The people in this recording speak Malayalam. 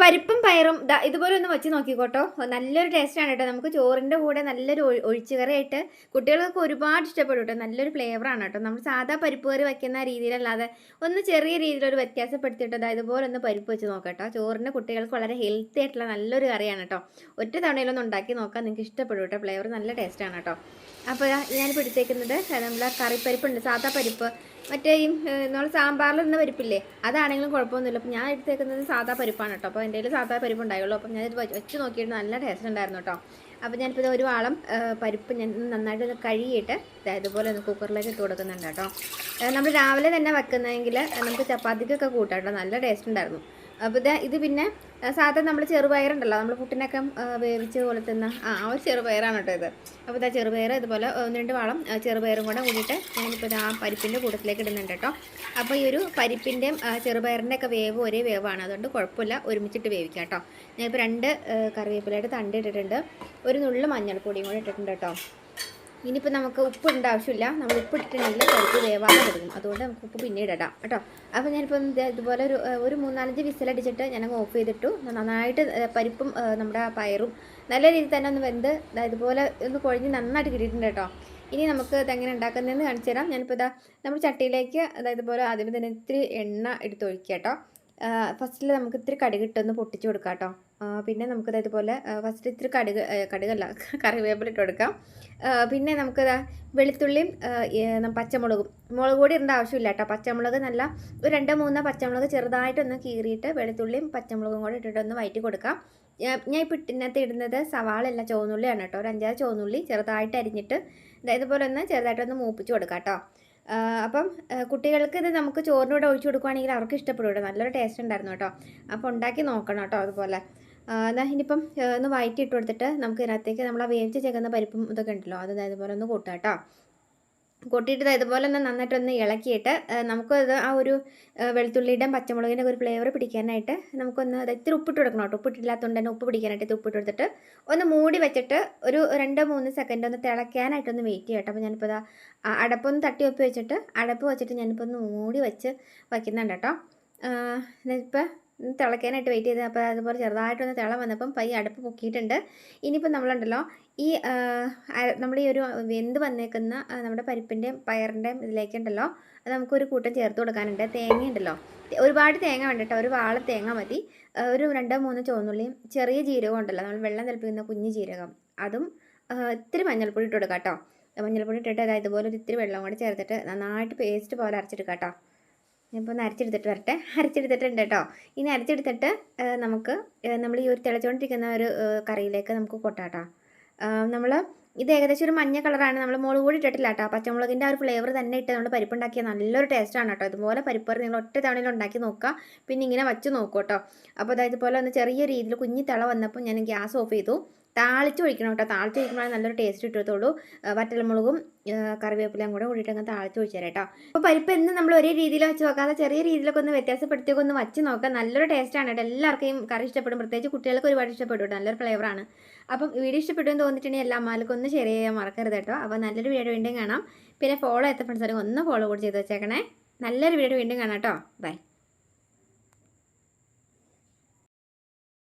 പരിപ്പും പയറും ഇതുപോലെ ഒന്ന് വെച്ച് നോക്കിക്കോട്ടോ. നല്ലൊരു ടേസ്റ്റാണ് കേട്ടോ. നമുക്ക് ചോറിന്റെ കൂടെ നല്ലൊരു ഒഴി- ഒഴിച്ചുകറിയായിട്ട് കുട്ടികൾക്കൊക്കെ ഒരുപാട് ഇഷ്ടപ്പെടും കേട്ടോ. നല്ലൊരു ഫ്ലേവറാണ് കേട്ടോ. നമ്മൾ സാധാ പരിപ്പ് കറി വയ്ക്കുന്ന രീതിയിലല്ലാതെ ഒന്ന് ചെറിയ രീതിയിലൊരു വ്യത്യാസപ്പെടുത്തിയിട്ട് ദാ ഇതുപോലെ ഒന്ന് പരിപ്പ് വെച്ച് നോക്കട്ടോ ചോറിന്റെ കുട്ടികൾക്ക് വളരെ ഹെൽത്തി ആയിട്ടുള്ള നല്ലൊരു കറിയാണ് കേട്ടോ. ഒറ്റ തവണയിലൊന്ന് ഉണ്ടാക്കി നോക്കാം നിങ്ങൾക്ക് ഇഷ്ടപ്പെടും കേട്ടോ. ഫ്ലേവർ നല്ല ടേസ്റ്റാണ് കേട്ടോ. അപ്പോൾ ഞാനിപ്പോൾ എടുത്തേക്കുന്നത് നമ്മൾ കറിപ്പരിപ്പുണ്ട്. സാധാ പരിപ്പ് മറ്റേ നമ്മൾ സാമ്പാറിൽ ഇടുന്ന പരിപ്പില്ലേ? അതാണെങ്കിലും കുഴപ്പമൊന്നുമില്ല. അപ്പോൾ ഞാൻ എടുത്തേക്കുന്നത് സാധാ പരിപ്പാണ് കേട്ടോ. അപ്പോൾ എന്റെ കയ്യിൽ സാധാ പരിപ്പ് ഉണ്ടായുള്ളൂ. അപ്പം ഞാനിത് വെച്ച് നോക്കിയിട്ട് നല്ല ടേസ്റ്റ് ഉണ്ടായിരുന്നു കേട്ടോ. അപ്പോൾ ഞാനിപ്പോൾ ഒരു വാളം പരിപ്പ് ഞാൻ നന്നായിട്ട് കഴുകിയിട്ട് ഇതുപോലെ ഒന്ന് കുക്കറിലേക്ക് ഇട്ട് കൊടുക്കുന്നുണ്ട് കേട്ടോ. നമ്മൾ രാവിലെ തന്നെ വെക്കുന്നതെങ്കിൽ നമുക്ക് ചപ്പാത്തിക്കൊക്കെ കൂട്ടാം കേട്ടോ. നല്ല ടേസ്റ്റ് ഉണ്ടായിരുന്നു. അപ്പോൾ ഇത് ഇത് പിന്നെ സാധാരണ നമ്മൾ ചെറുപയറുണ്ടല്ലോ നമ്മൾ പുട്ടിനൊക്കെ വേവിച്ച് പോലെ തിന്ന ആ ഒരു ചെറുപയറാണ് കേട്ടോ ഇത്. അപ്പോൾ ഇതാ ചെറുപയർ ഇതുപോലെ ഒന്ന് രണ്ട് വളം ചെറുപയറും കൂടെ കൂടിയിട്ട് ഞാനിപ്പോൾ ആ പരിപ്പിന്റെ കൂട്ടത്തിലേക്ക് ഇടുന്നുണ്ട് കേട്ടോ. അപ്പോൾ ഈ ഒരു പരിപ്പിന്റെയും ചെറുപയറിന്റെ ഒക്കെ വേവ് ഒരേ വേവാണ്. അതുകൊണ്ട് കുഴപ്പമില്ല ഒരുമിച്ചിട്ട് വേവിക്കാം കേട്ടോ. ഞാനിപ്പോൾ രണ്ട് കറിവേപ്പിലായിട്ട് കറിവേപ്പിലയുടെ തണ്ട് ഇട്ടിട്ടുണ്ട്. ഒരു നുള്ളു മഞ്ഞൾപ്പൊടിയും കൂടെ ഇട്ടിട്ടുണ്ട് കേട്ടോ. ഇനിയിപ്പോൾ നമുക്ക് ഉപ്പ് ഇടേണ്ട ആവശ്യമില്ല. നമ്മൾ ഉപ്പ് ഇട്ടിട്ടുണ്ടെങ്കിൽ പരിപ്പ് വേവാതെ കൊടുക്കും അതുകൊണ്ട് നമുക്ക് ഉപ്പ് പിന്നീട് ഇടാം കേട്ടോ. അപ്പോൾ ഞാനിപ്പോൾ ഇത് ഇതുപോലെ ഒരു ഒരു മൂന്നാലഞ്ച് വിസിലടിച്ചിട്ട് ഞാൻ ഓഫ് ചെയ്തിട്ടു. നന്നായിട്ട് പരിപ്പും നമ്മുടെ പയറും നല്ല രീതിയിൽ തന്നെ ഒന്ന് വെന്ത് ഇതുപോലെ ഒന്ന് കുഴഞ്ഞ് നന്നായിട്ട് കിട്ടിയിട്ടുണ്ട് കേട്ടോ. ഇനി നമുക്ക് ഇതെങ്ങനെ ഉണ്ടാക്കുന്നതെന്ന് കാണിച്ചു തരാം. ഞാനിപ്പോൾ ഇതാ നമ്മൾ ചട്ടിയിലേക്ക് അതായത് പോലെ ആദ്യം തന്നെ ഇത്തിരി എണ്ണ എടുത്ത് ഒഴിക്കുക കേട്ടോ. ഫസ്റ്റിൽ നമുക്ക് ഇത്തിരി കടുക് ഇട്ടൊന്ന് പൊട്ടിച്ച് കൊടുക്കാം കേട്ടോ പിന്നെ നമുക്കത് ഇതുപോലെ ഫസ്റ്റ് ഇത്തിരി കടുക് കടുകല്ല കറിവേപ്പില ഇട്ട് കൊടുക്കാം. പിന്നെ നമുക്കത് വെളുത്തുള്ളിയും പച്ചമുളകും മുളക് പൊടി ഇടേണ്ട ആവശ്യമില്ല കേട്ടോ പച്ചമുളക് നല്ല ഒരു രണ്ടോ മൂന്നോ പച്ചമുളക് ചെറുതായിട്ടൊന്ന് കീറിയിട്ട് വെളുത്തുള്ളിയും പച്ചമുളകും കൂടെ ഇട്ടിട്ട് ഒന്ന് വയറ്റി കൊടുക്കാം. ഞാൻ- ഇപ്പോൾ ഇട്ടിനകത്ത് ഇടുന്നത് സവാളല്ല ചുവന്നുള്ളിയാണ് കേട്ടോ. ഒരു അഞ്ചാറ് ചുവന്നുള്ളി ചെറുതായിട്ട് അരിഞ്ഞിട്ട് ഇതേപോലെ ഒന്ന് ചെറുതായിട്ടൊന്ന് മൂപ്പിച്ച് കൊടുക്കാം കേട്ടോ അപ്പം കുട്ടികൾക്ക് ഇത് നമുക്ക് ചോറിന്റെ കൂടെ ഒഴിച്ചു കൊടുക്കുകയാണെങ്കിൽ അവർക്ക് ഇഷ്ടപ്പെടും കേട്ടോ നല്ലൊരു ടേസ്റ്റ് ഉണ്ടായിരുന്നു കേട്ടോ അപ്പോൾ ഉണ്ടാക്കി നോക്കണം കേട്ടോ അതുപോലെ. എന്നാൽ ഇനിയിപ്പം ഒന്ന് വയറ്റി ഇട്ട് കൊടുത്തിട്ട് നമുക്ക് ഇതിനകത്തേക്ക് നമ്മൾ ആ വേവിച്ച് ചേക്കുന്ന പരിപ്പും ഇതൊക്കെ ഉണ്ടല്ലോ അത് ഇതേപോലെ ഒന്ന് കൂട്ടാം കേട്ടോ കൊട്ടിയിട്ട് ഇതുപോലെ ഒന്ന് നന്നായിട്ടൊന്ന് ഇളക്കിയിട്ട് നമുക്ക് നമുക്കത് ആ ഒരു വെളുത്തുള്ളിയുടെ പച്ചമുളകിന്റെ ഒരു ഫ്ലേവർ പിടിക്കാനായിട്ട് നമുക്കൊന്ന് അത് ഇത്തിരി ഉപ്പിട്ട് കൊടുക്കണം കേട്ടോ. ഉപ്പിട്ടില്ലാത്തതുകൊണ്ട് തന്നെ ഉപ്പ് പിടിക്കാനായിട്ട് ഇത് ഉപ്പിട്ട് കൊടുത്തിട്ട് ഒന്ന് മൂടി വെച്ചിട്ട് ഒരു രണ്ടോ മൂന്ന് സെക്കൻഡ് ഒന്ന് തിളയ്ക്കാനായിട്ടൊന്ന് വെയിറ്റ് ചെയ്യാം അപ്പോൾ ഞാനിപ്പോൾ അടപ്പൊന്ന് തട്ടി ഒപ്പി വെച്ചിട്ട് അടപ്പ് വെച്ചിട്ട് ഞാനിപ്പോൾ ഒന്ന് മൂടി വെച്ച് വയ്ക്കുന്നുണ്ട് കേട്ടോ. ഇപ്പോൾ തിളയ്ക്കാനായിട്ട് വെയിറ്റ് ചെയ്ത്. അപ്പോൾ അതുപോലെ ചെറുതായിട്ടൊന്ന് തിള വന്നപ്പം പൈ അടുപ്പ് പൊക്കിയിട്ടുണ്ട്. ഇനിയിപ്പോൾ നമ്മളുണ്ടല്ലോ ഈ നമ്മൾ ഈ ഒരു വെന്ത് വന്നേക്കുന്ന നമ്മുടെ പരിപ്പിന്റെയും പയറിന്റെയും ഇതിലേക്കുണ്ടല്ലോ അത് നമുക്കൊരു കൂട്ടം ചേർത്ത് കൊടുക്കാനുണ്ട്. തേങ്ങ ഉണ്ടല്ലോ ഒരുപാട് തേങ്ങ വേണ്ട കേട്ടോ. ഒരു വാള തേങ്ങ മതി. ഒരു രണ്ടോ മൂന്നോ ചുവന്നുള്ളിയും ചെറിയ ജീരകം ഉണ്ടല്ലോ. നമ്മൾ വെള്ളം തിളപ്പിക്കുന്ന കുഞ്ഞു ജീരകം. അതും ഇത്തിരി മഞ്ഞൾപ്പൊടി ഇട്ട് കൊടുക്കാം കേട്ടോ മഞ്ഞൾപ്പൊടി ഇട്ടിട്ട് അതായത് ഇതുപോലെ ഒരു ഇത്തിരി വെള്ളം കൂടി ചേർത്തിട്ട് നന്നായിട്ട് പേസ്റ്റ് പോലെ അരച്ചെടുക്കാം കേട്ടോ ഞാനിപ്പോൾ ഒന്ന് അരച്ചെടുത്തിട്ട് വരട്ടെ. അരച്ചെടുത്തിട്ടുണ്ട് കേട്ടോ ഇനി അരച്ചെടുത്തിട്ട് നമുക്ക് നമ്മൾ ഈ ഒരു തിളച്ചുകൊണ്ടിരിക്കുന്ന ഒരു കറിയിലേക്ക് നമുക്ക് കൊട്ടാട്ടോ. നമ്മൾ ഇത് ഏകദേശം ഒരു മഞ്ഞ കളറാണ്. നമ്മൾ മുളക് കൂടി ഇട്ടിട്ടില്ല കേട്ടോ പച്ചമുളകിന്റെ ആ ഒരു ഫ്ലേവർ തന്നെ ഇട്ട് നമ്മൾ പരിപ്പുണ്ടാക്കിയ നല്ലൊരു ടേസ്റ്റാണ് കേട്ടോ ഇതുപോലെ പരിപ്പറി നിങ്ങൾ ഒറ്റ തവണയിൽ ഉണ്ടാക്കി നോക്കുക പിന്നെ ഇങ്ങനെ വച്ച് നോക്കൂ കേട്ടോ അപ്പോൾ അതായത് ഇതുപോലെ ഒന്ന് ചെറിയ രീതിയിൽ കുഞ്ഞി തിള വന്നപ്പോൾ ഞാൻ ഗ്യാസ് ഓഫ് ചെയ്തു. താളിച്ച് ഒഴിക്കണം കേട്ടോ. താളിച്ച് ഒഴിക്കുമ്പോഴാണ് നല്ലൊരു ടേസ്റ്റ് കിട്ടത്തുള്ളൂ. വറ്റൽമുളകും കറിവേപ്പിലയും കൂടെ കൂടിയിട്ട് അങ്ങ് താളിച്ച് ഒഴിച്ചു കേട്ടോ. അപ്പോൾ പരിപ്പ് എന്ന് നമ്മൾ ഒരേ രീതിയിൽ വെച്ച് നോക്കാതെ ചെറിയ രീതിയിലൊക്കെ ഒന്ന് വ്യത്യാസപ്പെടുത്തിയൊക്കെ ഒന്ന് വച്ച് നോക്കാം. നല്ലൊരു ടേസ്റ്റാണ് കേട്ടോ. എല്ലാവർക്കും കറി ഇഷ്ടപ്പെടും. പ്രത്യേകിച്ച് കുട്ടികൾക്ക് ഒരുപാട് ഇഷ്ടപ്പെടും കേട്ടോ. നല്ലൊരു ഫ്ലേവറാണ് അപ്പം വീഡിയോ ഇഷ്ടപ്പെട്ടു എന്ന് തോന്നിയിട്ടുണ്ടെങ്കിൽ എല്ലാ അമ്മമാർക്കും ഒന്ന് ഷെയർ ചെയ്യാൻ മറക്കരുത് കേട്ടോ. അപ്പോൾ നല്ലൊരു വീഡിയോ വീണ്ടും കാണാം. പിന്നെ ഫോളോ എത്ത ഫ്രണ്ട്സ് ഒന്ന് ഫോളോ കൂടി ചെയ്ത് വെച്ചേക്കണേ. നല്ലൊരു വീഡിയോ വീണ്ടും കാണാം കേട്ടോ. ബൈ